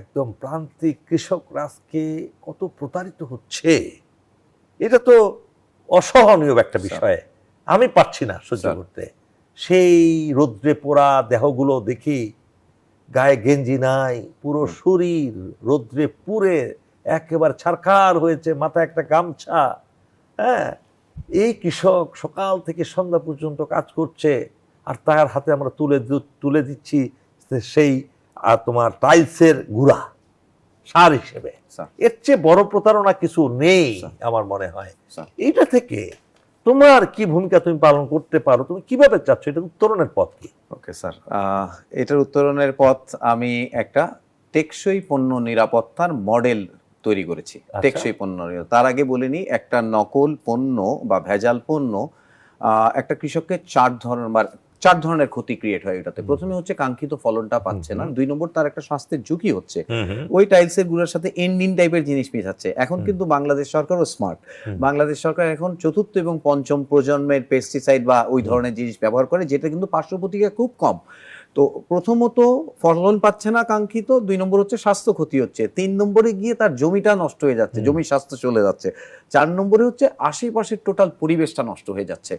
একদম প্রান্তিক কৃষকরা আজকে কত প্রতারিত হচ্ছে? এটা তো অসহনীয় একটা বিষয়। আমি পারছি না সহ্য করতে। সেই রৌদ্রে পোড়া দেহগুলো দেখি গায়ে গেঞ্জি নাই পুরো শরীর রৌদ্রে পুড়ে একেবারে ছারখার হয়েছে মাথায় একটা গামছা। হ্যাঁ এই কৃষক সকাল থেকে সন্ধ্যা পর্যন্ত কাজ করছে আর তার হাতে আমরা তুলে তুলে দিচ্ছি সেই আর তোমার টাইলসের গুড়া সার হিসেবে। স্যার। এর চেয়ে বড় প্রতারণা কিছু নেই আমার মনে হয়। এইটা থেকে তোমার কি ভূমিকা তুমি পালন করতে পারো? তুমি কীভাবে চাচ্ছ? এটা উত্তরণের পথ কি? Okay sir. এটার উত্তরণের পথ আমি একটা টেকসই পণ্য নিরাপত্তার মডেল তৈরি করেছি। আচ্ছা। টেকসই পণ্য তার আগে বলিনি একটা নকল পণ্য বা ভেজাল পণ্য আহ, একটা কৃষককে চার ধরনের চার ধরনের ক্ষতি ক্রিয়েট হয় এটাতে। প্রথমে হচ্ছে কাঙ্ক্ষিত ফলনটা পাচ্ছে না। দুই নম্বর তার একটা স্বাস্থ্যের ঝুঁকি হচ্ছে। ওই টাইলসেরগুলোর সাথে এন্ডিন টাইপের জিনিস মিশাচ্ছে। এখন কিন্তু বাংলাদেশ সরকারও স্মার্ট বাংলাদেশ সরকার এখন চতুর্থ এবং পঞ্চম প্রজন্মের পেস্টিসাইড বা ওই ধরনের জিনিস ব্যবহার করে যেটা কিন্তু পার্শ্ব প্রতিক্রিয়া খুব কম। তো প্রথমত ফলন পাচ্ছে না কাঙ্ক্ষিত দুই নম্বর হচ্ছে স্বাস্থ্য ক্ষতি হচ্ছে। তিন নম্বরে গিয়ে তার জমিটা নষ্ট হয়ে যাচ্ছে। জমির স্বাস্থ্য চলে যাচ্ছে। চার নম্বরে হচ্ছে আশেপাশের টোটাল পরিবেশটা নষ্ট হয়ে যাচ্ছে।